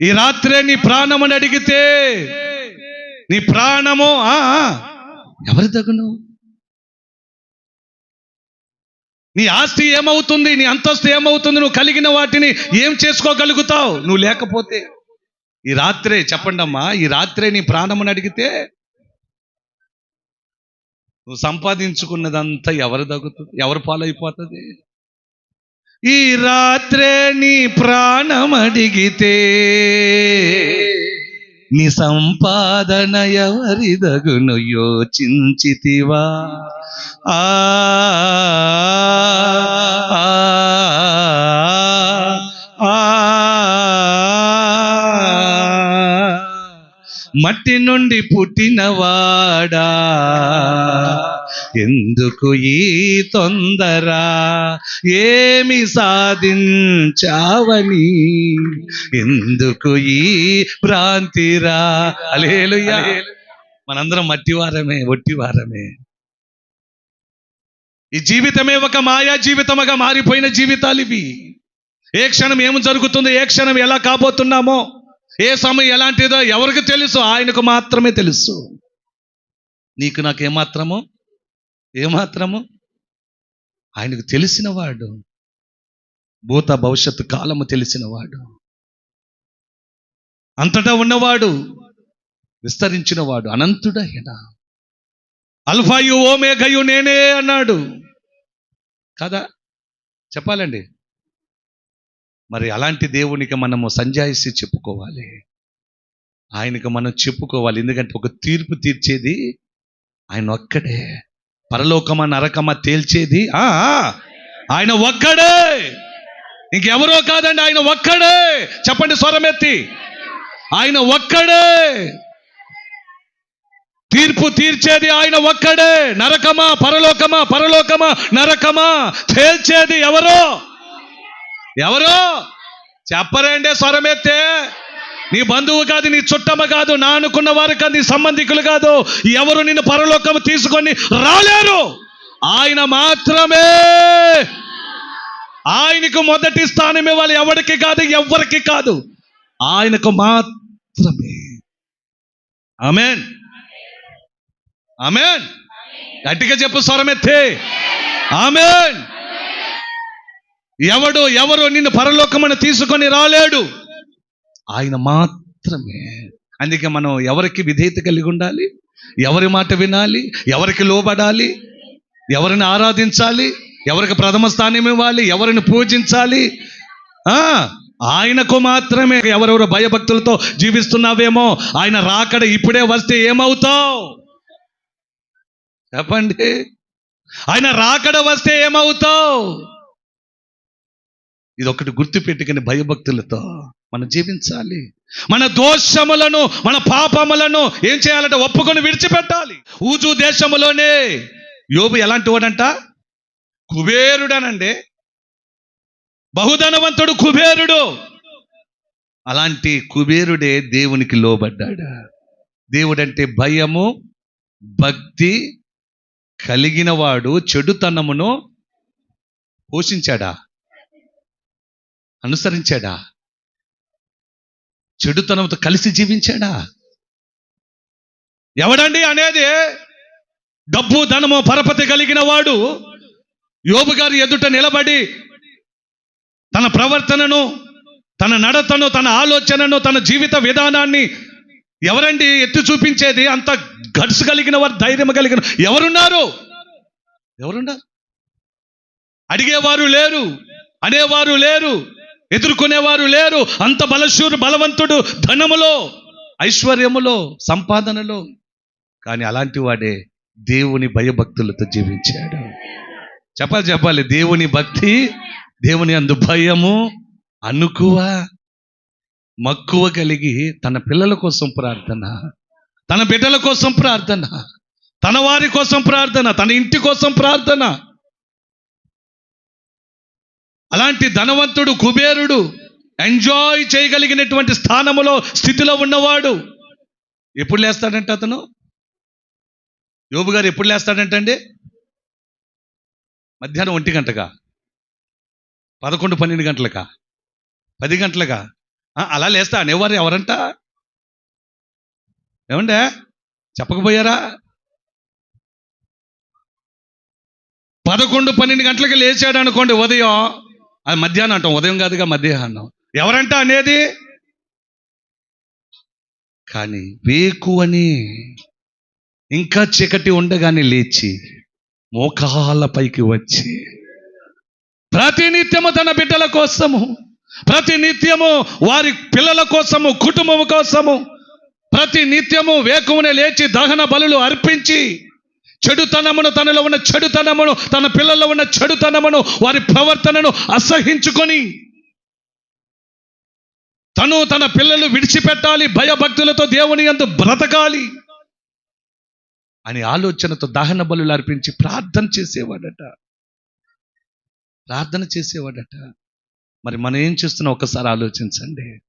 ఈ రాత్రే నీ ప్రాణమని అడిగితే నీ ప్రాణము ఆ, ఎవరి తగును నీ ఆస్తి ఏమవుతుంది నీ అంతస్తు ఏమవుతుంది నువ్వు కలిగిన వాటిని ఏం చేసుకోగలుగుతావు? నువ్వు లేకపోతే. ఈ రాత్రే చెప్పండి అమ్మా ఈ రాత్రే నీ ప్రాణమని అడిగితే నువ్వు సంపాదించుకున్నదంతా ఎవరు తగ్గుతుంది ఎవరు పాలైపోతుంది? ఈ రాత్రే నీ ప్రాణం అడిగితే నీ సంపాదన ఎవరిదగును యోచించితివా? ఆ ఆ, ఆ, మట్టి నుండి పుట్టినవాడా ఎందుకు ఈ తొందర? ఏమి సాధించావని? ఎందుకు ఈ భ్రాంతిరా? అలేలుయా మనందరం మట్టివారమే ఒట్టివారమే. ఈ జీవితమే ఒక మాయా జీవితముగా మారిపోయిన జీవితాలు ఇవి. ఏ క్షణం ఏం జరుగుతుందో ఏ క్షణం ఎలా కాబోతున్నామో ఏ సమయం ఎలాంటిదో ఎవరికి తెలుసు? ఆయనకు మాత్రమే తెలుసు. నీకు నాకు ఏమాత్రమో ఏమాత్రము? ఆయనకు తెలిసినవాడు. భూత భవిష్యత్తు కాలము తెలిసినవాడు. అంతటా ఉన్నవాడు విస్తరించినవాడు అనంతుడైన. అల్ఫాయు ఓమేఘయు నేనే అన్నాడు. కదా? చెప్పాలండి. మరి అలాంటి దేవునికి మనము సంజాయిసి చెప్పుకోవాలి. ఆయనకు మనం చెప్పుకోవాలి. ఎందుకంటే ఒక తీర్పు తీర్చేది ఆయన ఒక్కడే. పరలోకమా నరకమా తేల్చేది? ఆ ఆయన ఒక్కడే. ఇంకెవరో కాదండి ఆయన ఒక్కడే. చెప్పండి స్వరమెత్తి. ఆయన ఒక్కడే. తీర్పు తీర్చేది ఆయన ఒక్కడే. నరకమా పరలోకమా పరలోకమా నరకమా తేల్చేది ఎవరో? ఎవరో? చెప్పరండి స్వరమెత్తే. నీ బంధువు కాదు నీ చుట్టమ్మ కాదు నా అనుకున్న వారు కాదు నీ సంబంధికులు కాదు. ఎవరు నిన్ను పరలోకము తీసుకొని రాలేరు. ఆయన మాత్రమే. ఆయనకు మొదటి స్థానం ఇవ్వాలి ఎవరికి కాదు ఎవరికి కాదు. ఆయనకు మాత్రమే. ఆమెన్. ఆమెన్. గట్టిగా చెప్పు స్వరమెత్తే ఆమెన్. ఎవడు ఎవరు నిన్ను పరలోకమని తీసుకొని రాలేడు. ఆయన మాత్రమే. అందుకే మనం ఎవరికి విధేయత కలిగి ఉండాలి? ఎవరి మాట వినాలి? ఎవరికి లోబడాలి? ఎవరిని ఆరాధించాలి? ఎవరికి ప్రథమ స్థానం ఇవ్వాలి? ఎవరిని పూజించాలి? ఆయనకు మాత్రమే. ఎవరెవరు భయభక్తులతో జీవిస్తున్నావేమో ఆయన రాకడ ఇప్పుడే వస్తే ఏమవుతావు? చెప్పండి. ఆయన రాకడ వస్తే ఏమవుతావు? ఇది ఒకటి గుర్తు పెట్టుకుని భయభక్తులతో మనం జీవించాలి. మన దోషములను మన పాపములను ఏం చేయాలంటే ఒప్పుకొని విడిచిపెట్టాలి. ఊజు దేశములోనే యోబు ఎలాంటి వాడంట? కుబేరుడనండి. బహుధనవంతుడు కుబేరుడు. అలాంటి కుబేరుడే దేవునికి లోబడ్డాడు. దేవుడంటే భయము భక్తి కలిగిన వాడు చెడుతనమును పోషించాడా? అనుసరించాడా? చెడుతనంతో కలిసి జీవించాడా? ఎవడండి అనేది డబ్బు ధనము పరపతి కలిగిన వాడు యోబు గారి ఎదుట నిలబడి తన ప్రవర్తనను తన నడతను తన ఆలోచనను తన జీవిత విధానాన్ని ఎవరండి ఎత్తి చూపించేది? అంత గడ్స్ కలిగిన వారు ధైర్యం కలిగిన ఎవరున్నారు? ఎవరున్నారు? అడిగేవారు లేరు అనేవారు లేరు. ఎదుర్కొనేవారు లేరు. అంత బలశూరు బలవంతుడు ధనములో ఐశ్వర్యములో సంపాదనలో. కానీ అలాంటి వాడే దేవుని భయభక్తులతో జీవించాడు. చెప్పాలి చెప్పాలి. దేవుని భక్తి దేవుని అందు భయము అనుకువ మక్కువ కలిగి తన పిల్లల కోసం ప్రార్థన తన బిడ్డల కోసం ప్రార్థన తన వారి కోసం ప్రార్థన తన ఇంటి కోసం ప్రార్థన. అలాంటి ధనవంతుడు కుబేరుడు ఎంజాయ్ చేయగలిగినటువంటి స్థానములో స్థితిలో ఉన్నవాడు. ఎప్పుడు లేస్తాడంటే అతను? యోబు గారు ఎప్పుడు లేస్తాడంటండి? మధ్యాహ్నం ఒంటి గంటగా పదకొండు పన్నెండు గంటలకా? పది గంటలకా? అలా లేస్తా అనేవారు ఎవరంట? ఏమండే? చెప్పకపోయారా? పదకొండు పన్నెండు గంటలకి లేచాడు అనుకోండి ఉదయం. అది మధ్యాహ్నం అంటాం ఉదయం కాదుగా మధ్యాహ్నం. ఎవరంట అనేది? కానీ వేకువని ఇంకా చీకటి ఉండగానే లేచి మోకాళ్ళ పైకి వచ్చి ప్రతినిత్యము తన బిడ్డల కోసము ప్రతినిత్యము వారి పిల్లల కోసము కుటుంబం కోసము ప్రతి నిత్యము వేకువనే లేచి దహన బలులు అర్పించి చెడుతనమును తనలో ఉన్న చెడుతనమును తన పిల్లల్లో ఉన్న చెడుతనమును వారి ప్రవర్తనను అసహించుకొని తను తన పిల్లలు విడిచిపెట్టాలి భయభక్తులతో దేవుని అందు బ్రతకాలి అని ఆలోచనతో దహన బలులు అర్పించి ప్రార్థన చేసేవాడట. ప్రార్థన చేసేవాడట. మరి మనం ఏం చేస్తున్నాం? ఒకసారి ఆలోచించండి.